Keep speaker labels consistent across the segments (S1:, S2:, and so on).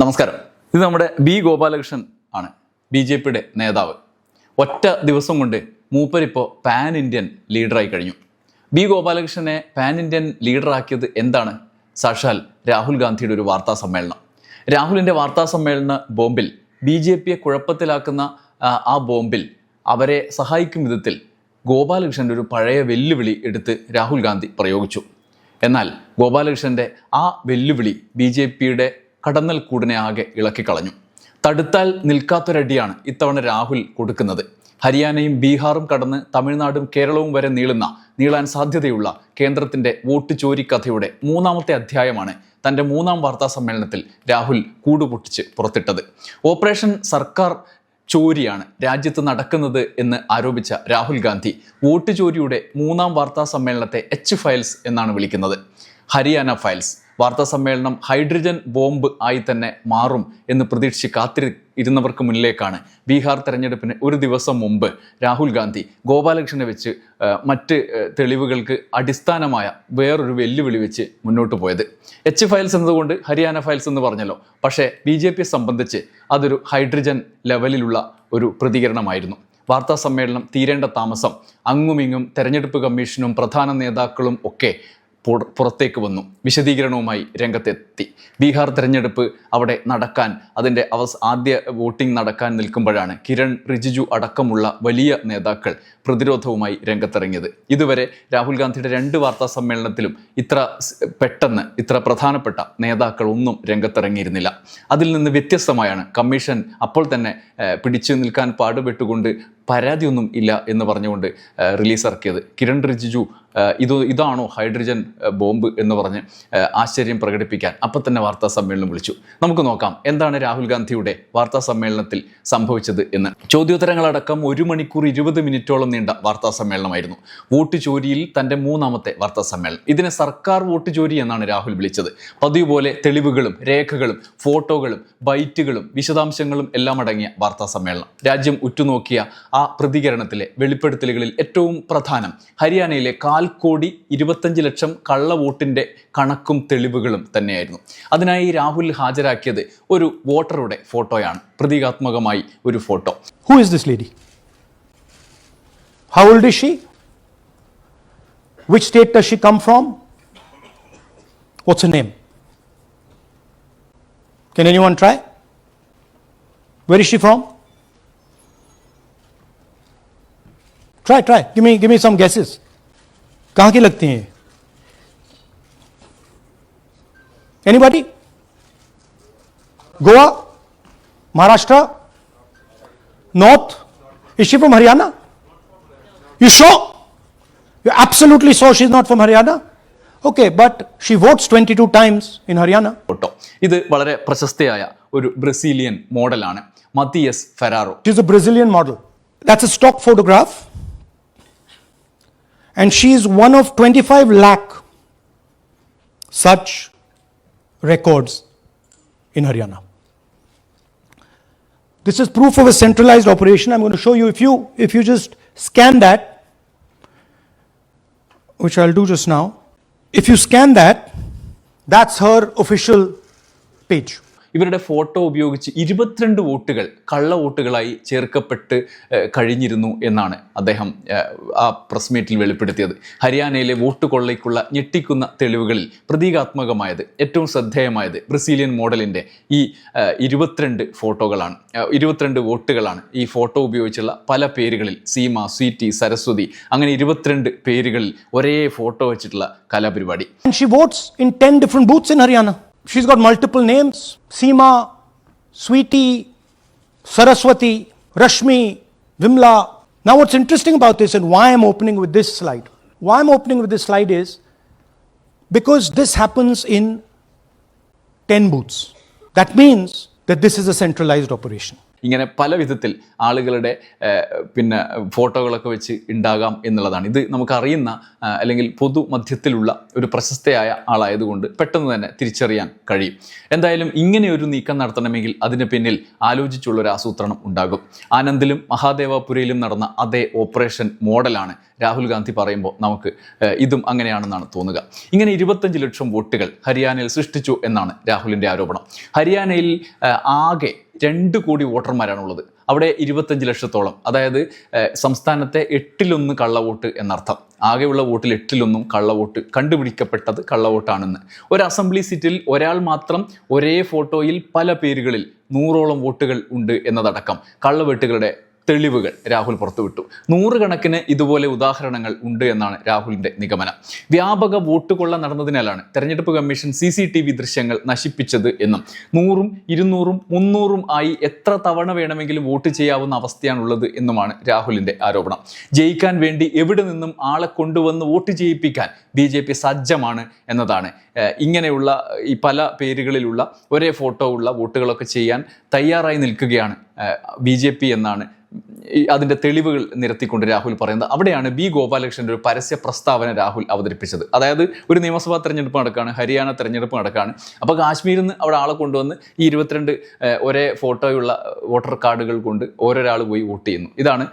S1: നമസ്കാരം. ഇത് നമ്മുടെ ബി ഗോപാലകൃഷ്ണൻ ആണ് ബി ജെ പിയുടെ നേതാവ്. ഒറ്റ ദിവസം കൊണ്ട് മൂപ്പരിപ്പോൾ പാൻ ഇന്ത്യൻ ലീഡറായി കഴിഞ്ഞു. ബി ഗോപാലകൃഷ്ണനെ പാൻ ഇന്ത്യൻ ലീഡറാക്കിയത് എന്താണ്? സാക്ഷാൽ രാഹുൽ ഗാന്ധിയുടെ ഒരു വാർത്താ സമ്മേളനം. രാഹുലിന്റെ വാർത്താ സമ്മേളന ബോംബിൽ ബി ജെ പിയെ കുഴപ്പത്തിലാക്കുന്ന ആ, ബോംബിൽ അവരെ സഹായിക്കും വിധത്തിൽ ഗോപാലകൃഷ്ണന്റെ ഒരു പഴയ വെല്ലുവിളി എടുത്ത് രാഹുൽ ഗാന്ധി പ്രയോഗിച്ചു. എന്നാൽ ഗോപാലകൃഷ്ണന്റെ ആ വെല്ലുവിളി ബി ജെ പിയുടെ കടന്നൽ കൂടിനെ ആകെ ഇളക്കിക്കളഞ്ഞു തടുത്താൽ നിൽക്കാത്തൊരടിയാണ് ഇത്തവണ രാഹുൽ കൊടുക്കുന്നത്. ഹരിയാനയും ബീഹാറും കടന്ന് തമിഴ്നാടും കേരളവും വരെ നീളുന്ന നീളാൻ സാധ്യതയുള്ള കേന്ദ്രത്തിന്റെ വോട്ട് ചോരി കഥയുടെ മൂന്നാമത്തെ അധ്യായമാണ് തന്റെ മൂന്നാം വാർത്താ സമ്മേളനത്തിൽ രാഹുൽ കൂടുപൊട്ടിച്ച് പുറത്തിട്ടത്. ഓപ്പറേഷൻ സർക്കാർ ചോരിയാണ് രാജ്യത്ത് നടക്കുന്നത് എന്ന് ആരോപിച്ച രാഹുൽ ഗാന്ധി വോട്ട് ചോരിയുടെ മൂന്നാം വാർത്താ സമ്മേളനത്തെ എച്ച് ഫയൽസ് എന്നാണ് വിളിക്കുന്നത്. ഹരിയാന ഫയൽസ്. വാർത്താ സമ്മേളനം ഹൈഡ്രജൻ ബോംബ് ആയി തന്നെ മാറും എന്ന് പ്രതീക്ഷിച്ച് കാത്തിരി ഇരുന്നവർക്ക് മുന്നിലേക്കാണ്. ബീഹാർ തെരഞ്ഞെടുപ്പിന് ഒരു ദിവസം മുമ്പ് രാഹുൽ ഗാന്ധി ഗോപാലകൃഷ്ണനെ വെച്ച് മറ്റ് തെളിവുകൾക്ക് അടിസ്ഥാനമായ വേറൊരു വെല്ലുവിളി വെച്ച് മുന്നോട്ട് പോയത്. എച്ച് ഫയൽസ് എന്നതുകൊണ്ട് ഹരിയാന ഫയൽസ് എന്ന് പറഞ്ഞല്ലോ. പക്ഷേ ബി ജെ പിയെ സംബന്ധിച്ച് അതൊരു ഹൈഡ്രജൻ ലെവലിലുള്ള ഒരു പ്രതികരണമായിരുന്നു. വാർത്താ സമ്മേളനം തീരേണ്ട താമസം. അങ്ങുമിങ്ങും തെരഞ്ഞെടുപ്പ് കമ്മീഷനും പ്രധാന നേതാക്കളും ഒക്കെ പുറത്തേക്ക് വന്നു. വിശദീകരണവുമായി രംഗത്തെത്തി. ബീഹാർ തെരഞ്ഞെടുപ്പ് അവിടെ നടക്കാൻ അതിന്റെ അവസ് ആദ്യ വോട്ടിംഗ് നടക്കാൻ നിൽക്കുമ്പോഴാണ് കിരൺ റിജിജു അടക്കമുള്ള വലിയ നേതാക്കൾ പ്രതിരോധവുമായി രംഗത്തിറങ്ങിയത്. ഇതുവരെ രാഹുൽ ഗാന്ധിയുടെ രണ്ട് വാർത്താ സമ്മേളനത്തിലും ഇത്ര പെട്ടെന്ന് ഇത്ര പ്രധാനപ്പെട്ട നേതാക്കൾ ഒന്നും രംഗത്തിറങ്ങിയിരുന്നില്ല. അതിൽ നിന്ന് വ്യത്യസ്തമായാണ് കമ്മീഷൻ അപ്പോൾ തന്നെ പിടിച്ചു നിൽക്കാൻ പാടുപെട്ടുകൊണ്ട് പരാതിയൊന്നും ഇല്ല എന്ന് പറഞ്ഞുകൊണ്ട് റിലീസ് ഇറക്കിയത്. കിരൺ റിജിജു ഇത് ഇതാണോ ഹൈഡ്രജൻ ബോംബ് എന്ന് പറഞ്ഞ് ആശ്ചര്യം പ്രകടിപ്പിക്കാൻ അപ്പം തന്നെ വാർത്താ സമ്മേളനം വിളിച്ചു. നമുക്ക് നോക്കാം എന്താണ് രാഹുൽ ഗാന്ധിയുടെ വാർത്താ സമ്മേളനത്തിൽ സംഭവിച്ചത് എന്ന്. ചോദ്യോത്തരങ്ങളടക്കം ഒരു മണിക്കൂർ ഇരുപത് മിനിറ്റോളം നീണ്ട വാർത്താ സമ്മേളനമായിരുന്നു. വോട്ട് ചോരിയിൽ തന്റെ മൂന്നാമത്തെ വാർത്താ സമ്മേളനം. ഇതിനെ സർക്കാർ വോട്ട് ചോരി എന്നാണ് രാഹുൽ വിളിച്ചത്. പതിവ് പോലെ തെളിവുകളും രേഖകളും ഫോട്ടോകളും ബൈറ്റുകളും വിശദാംശങ്ങളും എല്ലാം അടങ്ങിയ വാർത്താ സമ്മേളനം. രാജ്യം ഉറ്റുനോക്കിയ ആ പ്രതികരണത്തിലെ വെളിപ്പെടുത്തലുകളിൽ ഏറ്റവും പ്രധാനം ഹരിയാനയിലെ കാൽ കോടി ഇരുപത്തഞ്ച് ലക്ഷം കള്ള വോട്ടിന്റെ കണക്കും തെളിവുകളും തന്നെയായിരുന്നു അതിനായി രാഹുൽ ഹാജരാക്കിയത് ഒരു വോട്ടറുടെ ഫോട്ടോയാണ് പ്രതീകാത്മകമായി ഒരു photo
S2: who is this lady how old is she? Which state does she come from? What's her name? Can anyone try? Where is Try, try. Give me, give me some guesses. कहाँ की लगती हैं ये? Anybody? Goa? Maharashtra? North? Is she from Haryana? You sure? You're absolutely sure she's not from Haryana? Okay, but she votes 22 times in Haryana.
S1: Photo ഇത് വളരെ പ്രശസ്തയായ ഒരു Brazilian മോഡലാണ് Mathias Ferraro
S2: She's a Brazilian model. That's a stock photograph. and she is one of 25 lakh such records in Haryana. This is proof of a centralized operation. I'm going to show you if you if you just scan that, which I'll do just now. If you scan that, that's her official page.
S1: ഇവരുടെ photo ഉപയോഗിച്ച് ഇരുപത്തിരണ്ട് വോട്ടുകൾ കള്ള വോട്ടുകളായി ചേർക്കപ്പെട്ട് കഴിഞ്ഞിരുന്നു എന്നാണ് അദ്ദേഹം ആ press മീറ്റിൽ വെളിപ്പെടുത്തിയത്. ഹരിയാനയിലെ വോട്ട് കൊള്ളയ്ക്കുള്ള ഞെട്ടിക്കുന്ന തെളിവുകളിൽ പ്രതീകാത്മകമായത് ഏറ്റവും ശ്രദ്ധേയമായത് ബ്രസീലിയൻ മോഡലിന്റെ ഈ ഇരുപത്തിരണ്ട് ഫോട്ടോകളാണ്. ഇരുപത്തിരണ്ട് വോട്ടുകളാണ് ഈ ഫോട്ടോ ഉപയോഗിച്ചുള്ള പല പേരുകളിൽ സീമ സ്വീറ്റി സരസ്വതി അങ്ങനെ ഇരുപത്തിരണ്ട് പേരുകളിൽ ഒരേ ഫോട്ടോ വെച്ചിട്ടുള്ള കലാപരിപാടി.
S2: She votes in 10 different booths in Haryana. She's got multiple names Seema, Sweetie, Saraswati, Rashmi, Vimla. Now, what's interesting about this and why I'm opening with this slide? Why I'm opening with this slide is because this happens in 10 booths. That means that this is a centralized operation.
S1: ഇങ്ങനെ പല വിധത്തിൽ ആളുകളുടെ പിന്നെ ഫോട്ടോകളൊക്കെ വെച്ച് ഉണ്ടാകാം എന്നുള്ളതാണ്. ഇത് നമുക്കറിയുന്ന അല്ലെങ്കിൽ പൊതുമധ്യത്തിലുള്ള ഒരു പ്രശസ്തയായ ആളായതുകൊണ്ട് പെട്ടെന്ന് തന്നെ തിരിച്ചറിയാൻ കഴിയും. എന്തായാലും ഇങ്ങനെ ഒരു നീക്കം നടത്തണമെങ്കിൽ അതിന് പിന്നിൽ ആലോചിച്ചുള്ള ഒരു ആസൂത്രണം ഉണ്ടാകും. ആനന്ദിലും മഹാദേവപുരയിലും നടന്ന അതേ ഓപ്പറേഷൻ മോഡലാണ് രാഹുൽ ഗാന്ധി പറയുമ്പോൾ നമുക്ക് ഇതും അങ്ങനെയാണെന്നാണ് തോന്നുക. ഇങ്ങനെ ഇരുപത്തഞ്ച് ലക്ഷം വോട്ടുകൾ ഹരിയാനയിൽ സൃഷ്ടിച്ചു എന്നാണ് രാഹുലിന്റെ ആരോപണം. ഹരിയാനയിൽ ആകെ രണ്ട് കോടി വോട്ടർമാരാണുള്ളത്. അവിടെ ഇരുപത്തഞ്ച് ലക്ഷത്തോളം. അതായത് സംസ്ഥാനത്തെ എട്ടിലൊന്ന് കള്ളവോട്ട് എന്നർത്ഥം. ആകെയുള്ള വോട്ടിൽ എട്ടിലൊന്നും കള്ളവോട്ട് കണ്ടുപിടിക്കപ്പെട്ടത് കള്ളവോട്ടാണെന്ന്. ഒരു അസംബ്ലി സീറ്റിൽ ഒരാൾ മാത്രം ഒരേ ഫോട്ടോയിൽ പല പേരുകളിൽ നൂറോളം വോട്ടുകൾ ഉണ്ട് എന്നതടക്കം കള്ളവെട്ടുകളുടെ തെളിവുകൾ രാഹുൽ പുറത്തുവിട്ടു. നൂറുകണക്കിന് ഇതുപോലെ ഉദാഹരണങ്ങൾ ഉണ്ട് എന്നാണ് രാഹുലിന്റെ നിഗമനം. വ്യാപക വോട്ട് കൊള്ള നടന്നതിനാലാണ് തെരഞ്ഞെടുപ്പ് commission C C T V ദൃശ്യങ്ങൾ നശിപ്പിച്ചത് എന്നും. നൂറും ഇരുന്നൂറും മുന്നൂറും ആയി എത്ര തവണ വേണമെങ്കിലും വോട്ട് ചെയ്യാവുന്ന അവസ്ഥയാണുള്ളത് എന്നുമാണ് രാഹുലിന്റെ ആരോപണം. ജയിക്കാൻ വേണ്ടി എവിടെ നിന്നും ആളെ കൊണ്ടുവന്ന് വോട്ട് ചെയ്യിപ്പിക്കാൻ ബി ജെ പി സജ്ജമാണ് എന്നതാണ്. ഇങ്ങനെയുള്ള ഈ പല പേരുകളിലുള്ള ഒരേ ഫോട്ടോ ഉള്ള വോട്ടുകളൊക്കെ ചെയ്യാൻ തയ്യാറായി നിൽക്കുകയാണ് ബി ജെ പി എന്നാണ് ഈ അതിന്റെ തെളിവുകൾ നിരത്തിക്കൊണ്ട് രാഹുൽ പറയുന്നത് അവിടെയാണ് ബി ഗോപാലകൃഷ്ണന്റെ ഒരു പരസ്യ പ്രസ്താവന രാഹുൽ അവതരിപ്പിച്ചത്. അതായത് ഒരു നിയമസഭാ തെരഞ്ഞെടുപ്പ് നടക്കുകയാണ് ഹരിയാന തെരഞ്ഞെടുപ്പ് നടക്കുകയാണ് അപ്പോൾ കാശ്മീരിൽ നിന്ന് അവിടെ ആളെ കൊണ്ടുവന്ന് ഈ ഇരുപത്തിരണ്ട് ഒരേ ഫോട്ടോയുള്ള വോട്ടർ കാർഡുകൾ കൊണ്ട് ഓരോരാൾ പോയി വോട്ട് ചെയ്യുന്നു. ഇതാണ്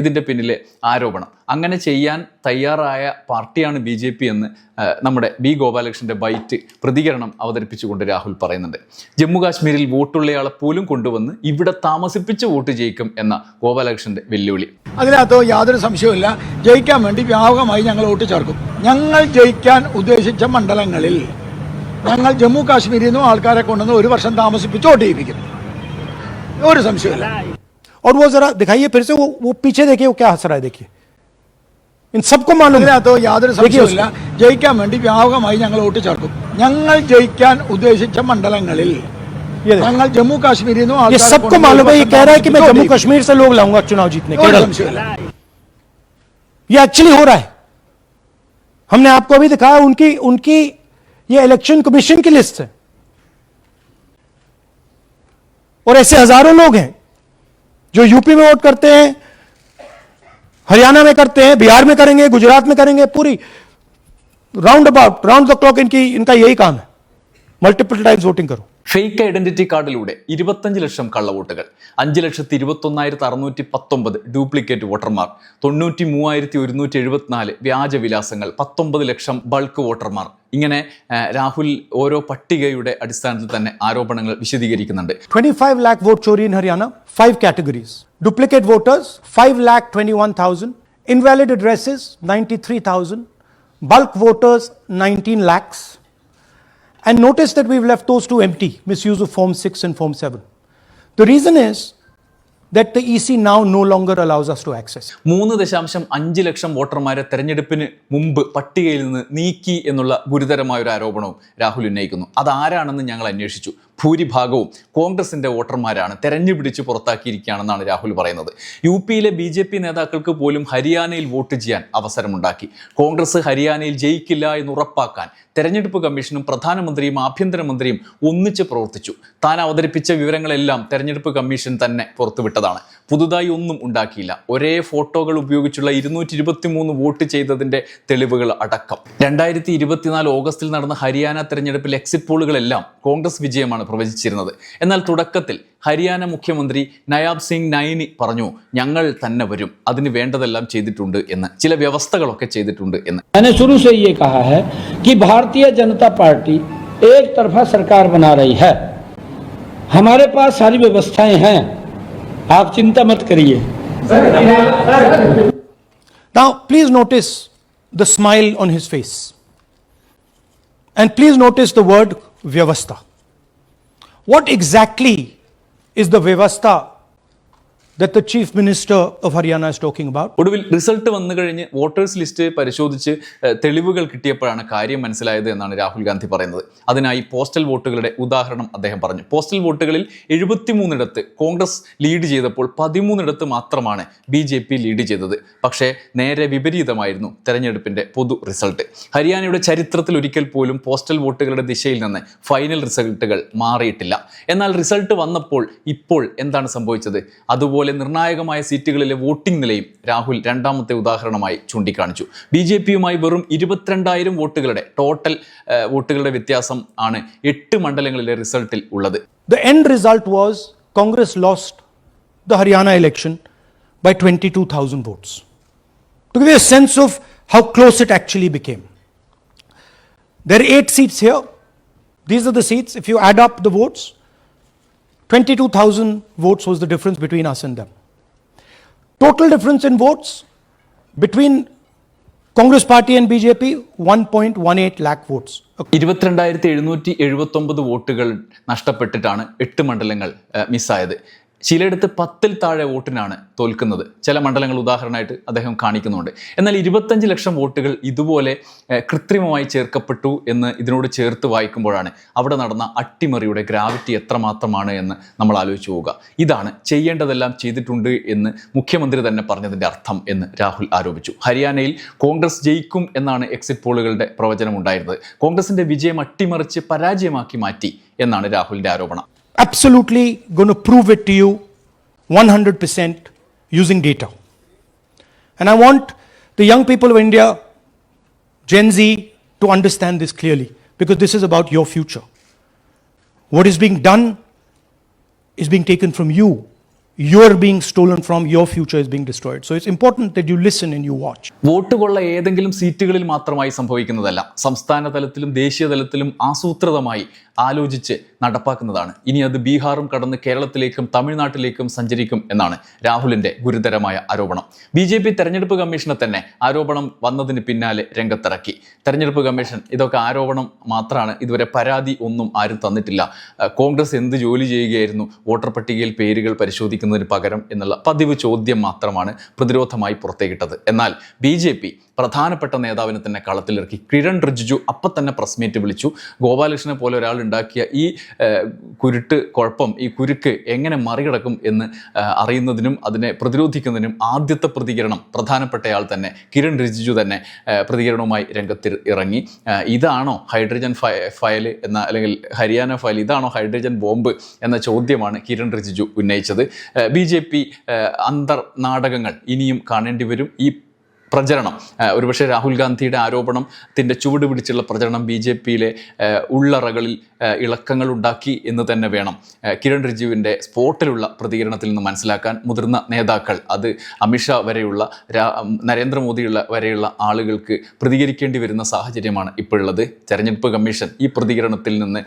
S1: ഇതിന്റെ പിന്നിലെ ആരോപണം. അങ്ങനെ ചെയ്യാൻ തയ്യാറായ പാർട്ടിയാണ് ബി ജെ പി എന്ന് ഏഹ്, നമ്മുടെ ബി ഗോപാലകൃഷ്ണൻ്റെ ബൈറ്റ് പ്രതികരണം അവതരിപ്പിച്ചുകൊണ്ട് രാഹുൽ പറയുന്നുണ്ട് ജമ്മു കാശ്മീരിൽ വോട്ടുള്ളയാളെ പോലും കൊണ്ടുവന്ന് ഇവിടെ താമസിപ്പിച്ച് വോട്ട് ചെയ്യിക്കും എന്ന ഗോപാലകൃഷ്ണന്റെ വെല്ലുവിളി
S3: അതിനകത്ത് യാതൊരു സംശയവുമില്ല ജയിക്കാൻ വേണ്ടി വ്യാപകമായി ഞങ്ങൾ വോട്ട് ചേർക്കും ഞങ്ങൾ ജയിക്കാൻ ഉദ്ദേശിച്ച മണ്ഡലങ്ങളിൽ ഞങ്ങൾ ജമ്മു കാശ്മീരിൽ നിന്നും ആൾക്കാരെ കൊണ്ടുവന്ന് ഒരു വർഷം താമസിപ്പിച്ച് വോട്ട് ചെയ്യിപ്പിക്കും ഒരു സംശയമില്ല
S2: और वो जरा दिखाइए फिर से वो वो पीछे देखिए वो क्या हंस रहा है देखिए इन सबको मालूम है
S3: അതിനകത്ത് യാതൊരു
S2: देखिए
S3: സംശയവുമില്ല ജയിക്കാൻ വേണ്ടി വ്യാപകമായി ഞങ്ങൾ വോട്ട് ചേർക്കും ഞങ്ങൾ ജയിക്കാൻ ഉദ്ദേശിച്ച മണ്ഡലങ്ങളിൽ
S2: ये देखो।
S3: ഞങ്ങൾ ജമ്മു കാശ്മീരിൽ നിന്നും
S2: ये
S3: ആൾക്കാരെ
S2: सबको
S3: കൊണ്ടുവന്ന്
S2: मालूम है
S3: ഒരു
S2: ये
S3: വർഷം
S2: कह रहा है कि मैं
S3: താമസിപ്പിച്ച്
S2: जम्मू
S3: വോട്ട്
S2: कश्मीर से लोग लाऊंगा चुनाव जीतने
S3: ചെയ്യിപ്പിക്കും. ഒരു
S2: केरल
S3: സംശയമില്ല
S2: ये एक्चुअली हो रहा है हमने आपको अभी दिखाया उनकी उनकी ये इलेक्शन कमीशन की लिस्ट है और ऐसे हजारों लोग हैं जो यूपी में वोट करते हैं हरियाणा में करते हैं, बिहार में करेंगे, गुजरात में करेंगे, पूरी round about round the clock इनकी, इनका यही काम है। मल्टीपल टाइम्स वोटिंग करो।
S1: ഫേക്ക് ഐഡന്റിറ്റി കാർഡിലൂടെ ഇരുപത്തഞ്ച് ലക്ഷം കള്ളവോട്ടുകൾ അഞ്ച് ലക്ഷത്തി ഇരുപത്തൊന്നായിരത്തി അറുന്നൂറ്റി പത്തൊമ്പത് ഡ്യൂപ്ലിക്കേറ്റ് വോട്ടർമാർ തൊണ്ണൂറ്റി മൂവായിരത്തി ഒരുന്നൂറ്റി എഴുപത്തിനാല് വ്യാജവിലാസങ്ങൾ പത്തൊമ്പത് ലക്ഷം ബൾക്ക് വോട്ടർമാർ ഇങ്ങനെ രാഹുൽ ഓരോ പട്ടികയുടെ അടിസ്ഥാനത്തിൽ തന്നെ ആരോപണങ്ങൾ വിശദീകരിക്കുന്നുണ്ട്
S2: 25 lakh vote chori in Haryana, five categories. Duplicate voters, 5 lakh 21,000. Invalid addresses, 93,000. Bulk voters, 19 lakhs. And notice that we've left those two empty misuse of Form 6 and Form 7. The reason is that the EC now no longer allows us to access.
S1: മൂന്ന് ദശാംശം അഞ്ച് ലക്ഷം വോട്ടർമാരെ തെരഞ്ഞെടുപ്പിന് മുമ്പ് പട്ടികയിൽ നിന്ന് നീക്കി എന്നുള്ള ഗുരുതരമായ ഒരു ആരോപണവും രാഹുൽ ഉന്നയിക്കുന്നു അതാരാണെന്ന് ഞങ്ങൾ അന്വേഷിച്ചു ഭൂരിഭാഗവും കോൺഗ്രസിന്റെ വോട്ടർമാരാണ് തെരഞ്ഞു പിടിച്ച് പുറത്താക്കിയിരിക്കുകയാണെന്നാണ് രാഹുൽ പറയുന്നത്. യു പിയിലെ ബി ജെ പി നേതാക്കൾക്ക് പോലും ഹരിയാനയിൽ വോട്ട് ചെയ്യാൻ അവസരമുണ്ടാക്കി. കോൺഗ്രസ് ഹരിയാനയിൽ ജയിക്കില്ല എന്ന് ഉറപ്പാക്കാൻ തെരഞ്ഞെടുപ്പ് കമ്മീഷനും പ്രധാനമന്ത്രിയും ആഭ്യന്തരമന്ത്രിയും ഒന്നിച്ച് പ്രവർത്തിച്ചു. താൻ അവതരിപ്പിച്ച വിവരങ്ങളെല്ലാം തെരഞ്ഞെടുപ്പ് കമ്മീഷൻ തന്നെ പുറത്തുവിട്ടതാണ്. പുതുതായി ഒന്നും ഉണ്ടാക്കിയില്ല ഒരേ ഫോട്ടോകൾ ഉപയോഗിച്ചുള്ള ഇരുന്നൂറ്റി ഇരുപത്തി മൂന്ന് വോട്ട് ചെയ്തതിന്റെ തെളിവുകൾ അടക്കം രണ്ടായിരത്തി ഇരുപത്തിനാല് ഓഗസ്റ്റിൽ നടന്ന ഹരിയാന തെരഞ്ഞെടുപ്പിൽ എക്സിറ്റ് പോളുകളെല്ലാം കോൺഗ്രസ് വിജയമാണ് പ്രവചിച്ചിരുന്നത് എന്നാൽ തുടക്കത്തിൽ ഹരിയാന മുഖ്യമന്ത്രി നയാബ് സിംഗ് നൈനി പറഞ്ഞു ഞങ്ങൾ തന്നെ വരും അതിന് വേണ്ടതെല്ലാം ചെയ്തിട്ടുണ്ട് എന്ന് ചില വ്യവസ്ഥകളൊക്കെ ചെയ്തിട്ടുണ്ട് എന്ന്
S4: मैंने शुरू से ये कहा है कि भारतीय जनता पार्टी एक तरफा सरकार बना रही है हमारे पास सारी व्यवस्थाएं हैं आप चिंता मत करिए
S2: Now, please notice the smile on his face. And please notice the word Vyavastha. What exactly is the Vyavastha that the Chief Minister of Haryana is talking about.
S1: ഒടുവിൽ റിസൾട്ട് വന്നു കഴിഞ്ഞ് വോട്ടേഴ്സ് ലിസ്റ്റ് പരിശോധിച്ച് തെളിവുകൾ കിട്ടിയപ്പോഴാണ് കാര്യം മനസ്സിലായത് എന്നാണ് രാഹുൽ ഗാന്ധി പറയുന്നത്. അതിനായി പോസ്റ്റൽ വോട്ടുകളുടെ ഉദാഹരണം അദ്ദേഹം പറഞ്ഞു. പോസ്റ്റൽ വോട്ടുകളിൽ എഴുപത്തിമൂന്നിടത്ത് കോൺഗ്രസ് ലീഡ് ചെയ്തപ്പോൾ പതിമൂന്നിടത്ത് മാത്രമാണ് ബി ജെ പി ലീഡ് ചെയ്തത്. പക്ഷേ നേരെ വിപരീതമായിരുന്നു തെരഞ്ഞെടുപ്പിന്റെ പൊതു റിസൾട്ട്. ഹരിയാനയുടെ ചരിത്രത്തിൽ ഒരിക്കൽ പോലും പോസ്റ്റൽ വോട്ടുകളുടെ ദിശയിൽ നിന്ന് ഫൈനൽ റിസൾട്ടുകൾ മാറിയിട്ടില്ല. എന്നാൽ റിസൾട്ട് വന്നപ്പോൾ ഇപ്പോൾ എന്താണ് സംഭവിച്ചത്? അതുപോലെ അതുപോലെ നിർണായകമായ സീറ്റുകളിലെ വോട്ടിംഗ് നിലയും രാഹുൽ രണ്ടാമത്തെ ഉദാഹരണമായി ചൂണ്ടിക്കാണിച്ചു. ബി ജെ പിയുമായി വെറും ഇരുപത്തിരണ്ടായിരം വോട്ടുകളുടെ ടോട്ടൽ വോട്ടുകളുടെ വ്യത്യാസം ആണ് എട്ട് മണ്ഡലങ്ങളിലെ റിസൾട്ടിൽ ഉള്ളത്.
S2: The end result was Congress lost the Haryana election by twenty two thousand votes to give a sense of how close it actually became there eight seats here these are the seats if you add up the votes 22,000 votes was the difference between us and them. Total difference in votes between Congress party and BJP 1.18 lakh votes.
S1: ഇരുപത്തിരണ്ടായിരത്തി എഴുന്നൂറ്റി എഴുപത്തി ഒമ്പത് വോട്ടുകൾ നഷ്ടപ്പെട്ടിട്ടാണ് എട്ട് മണ്ഡലങ്ങൾ മിസ്സായത് ചിലയിടത്ത് പത്തിൽ താഴെ വോട്ടിനാണ് തോൽക്കുന്നത്. ചില മണ്ഡലങ്ങൾ ഉദാഹരണമായിട്ട് അദ്ദേഹം കാണിക്കുന്നുണ്ട്. എന്നാൽ ഇരുപത്തഞ്ച് ലക്ഷം വോട്ടുകൾ ഇതുപോലെ കൃത്രിമമായി ചേർക്കപ്പെട്ടു എന്ന് ഇതിനോട് ചേർത്ത് വായിക്കുമ്പോഴാണ് അവിടെ നടന്ന അട്ടിമറിയുടെ ഗ്രാവിറ്റി എത്രമാത്രമാണ് എന്ന് നമ്മൾ ആലോചിച്ച് പോവുക. ഇതാണ് ചെയ്യേണ്ടതെല്ലാം ചെയ്തിട്ടുണ്ട് എന്ന് മുഖ്യമന്ത്രി തന്നെ പറഞ്ഞതിന്റെ അർത്ഥം എന്ന് രാഹുൽ ആരോപിച്ചു. ഹരിയാനയിൽ കോൺഗ്രസ് ജയിക്കും എന്നാണ് എക്സിറ്റ് പോളുകളുടെ പ്രവചനം ഉണ്ടായിരുന്നത് കോൺഗ്രസിന്റെ വിജയം അട്ടിമറിച്ച് പരാജയമാക്കി മാറ്റി എന്നാണ് രാഹുലിന്റെ ആരോപണം.
S2: Absolutely going to prove it to you 100% using data. And I want the young people of India, Gen Z, to understand this clearly because this is about your future. What is being done is being taken from you. You're being stolen from, your future is being destroyed. So it's important that you listen and you watch.
S1: Vote കൊള്ള ഏതെങ്കിലും സീറ്റുകളിൽ മാത്രമായി സംഭവിക്കുന്നതല്ല സംസ്ഥാന തലത്തിലും ദേശീയ തലത്തിലും ആസൂത്രിതമായി ആലോചിച്ച് നടപ്പാക്കുന്നതാണ്. ഇനി അത് ബീഹാറും കടന്ന് കേരളത്തിലേക്കും തമിഴ്നാട്ടിലേക്കും സഞ്ചരിക്കും എന്നാണ് രാഹുലിന്റെ ഗുരുതരമായ ആരോപണം. ബി ജെ പി തെരഞ്ഞെടുപ്പ് കമ്മീഷനെ തന്നെ ആരോപണം വന്നതിന് പിന്നാലെ രംഗത്തിറക്കി. തെരഞ്ഞെടുപ്പ് കമ്മീഷൻ ഇതൊക്കെ ആരോപണം മാത്രമാണ് ഇതുവരെ പരാതി ഒന്നും ആരും തന്നിട്ടില്ല. കോൺഗ്രസ് എന്ത് ജോലി ചെയ്യുകയായിരുന്നു വോട്ടർ പട്ടികയിൽ പേരുകൾ പരിശോധിക്കുന്നതിന് പകരം എന്നുള്ള പതിവ് ചോദ്യം മാത്രമാണ് പ്രതിരോധമായി പുറത്തേക്കിട്ടത്. എന്നാൽ ബി ജെ പി പ്രധാനപ്പെട്ട നേതാവിനെ തന്നെ കളത്തിലിറക്കി. കിരൺ റിജിജു അപ്പം തന്നെ പ്രസ് മീറ്റ് വിളിച്ചു. ഗോപാലകൃഷ്ണനെ പോലെ ഒരാൾ ഉണ്ടാക്കിയ ഈ കുരുട്ട് കുഴപ്പം ഈ കുരുക്ക് എങ്ങനെ മറികടക്കും എന്ന് അറിയുന്നതിനും അതിനെ പ്രതിരോധിക്കുന്നതിനും ആദ്യത്തെ പ്രതികരണം പ്രധാനപ്പെട്ടയാൾ തന്നെ കിരൺ റിജിജു തന്നെ പ്രതികരണവുമായി രംഗത്ത് ഇറങ്ങി. ഇതാണോ ഹൈഡ്രജൻ ഫയ ഫയൽ എന്ന അല്ലെങ്കിൽ ഹരിയാന ഫയൽ ഇതാണോ ഹൈഡ്രജൻ ബോംബ് എന്ന ചോദ്യമാണ് കിരൺ റിജിജു ഉന്നയിച്ചത്. ബി ജെ പി അന്തർ നാടകങ്ങൾ ഇനിയും കാണേണ്ടി വരും. ഈ പ്രചരണം. ഒരുപക്ഷേ രാഹുൽ ഗാന്ധിയുടെ ആരോപണത്തിന്റെ ചുവട് പിടിച്ചുള്ള പ്രചരണം ബി ജെ പിയിലെ ഉള്ളറകളിൽ ഇളക്കങ്ങൾ ഉണ്ടാക്കി എന്ന് തന്നെ വേണം. കിരൺ റിജുവിന്റെ സ്പോട്ടിലുള്ള പ്രതികരണത്തിൽ നിന്ന് മനസ്സിലാക്കാൻ മുതിർന്ന നേതാക്കൾ അത് അമിത്ഷാ വരെയുള്ള നരേന്ദ്രമോദിയുള്ള വരെയുള്ള ആളുകൾക്ക് പ്രതികരിക്കേണ്ടി വരുന്ന സാഹചര്യമാണ് ഇപ്പോഴുള്ളത്. തെരഞ്ഞെടുപ്പ് കമ്മീഷൻ ഈ പ്രതികരണത്തിൽ നിന്ന്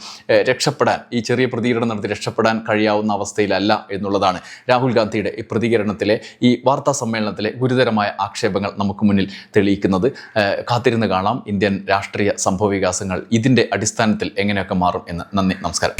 S1: രക്ഷപ്പെടാൻ ഈ ചെറിയ പ്രതികരണം നടത്തി രക്ഷപ്പെടാൻ കഴിയാവുന്ന അവസ്ഥയിലല്ല എന്നുള്ളതാണ് രാഹുൽ ഗാന്ധിയുടെ ഈ പ്രതികരണത്തിലെ ഈ വാർത്താ സമ്മേളനത്തിലെ ഗുരുതരമായ ആക്ഷേപങ്ങൾ നമുക്ക് മുന്നിൽ തെളിയിക്കുന്നത്. കാത്തിരുന്ന് കാണാം. ഇന്ത്യൻ രാഷ്ട്രീയ സംഭവവികാസങ്ങൾ ഇതിന്റെ അടിസ്ഥാനത്തിൽ എങ്ങനെയൊക്കെ മാറും എന്ന്. നന്ദി നമസ്കാരം.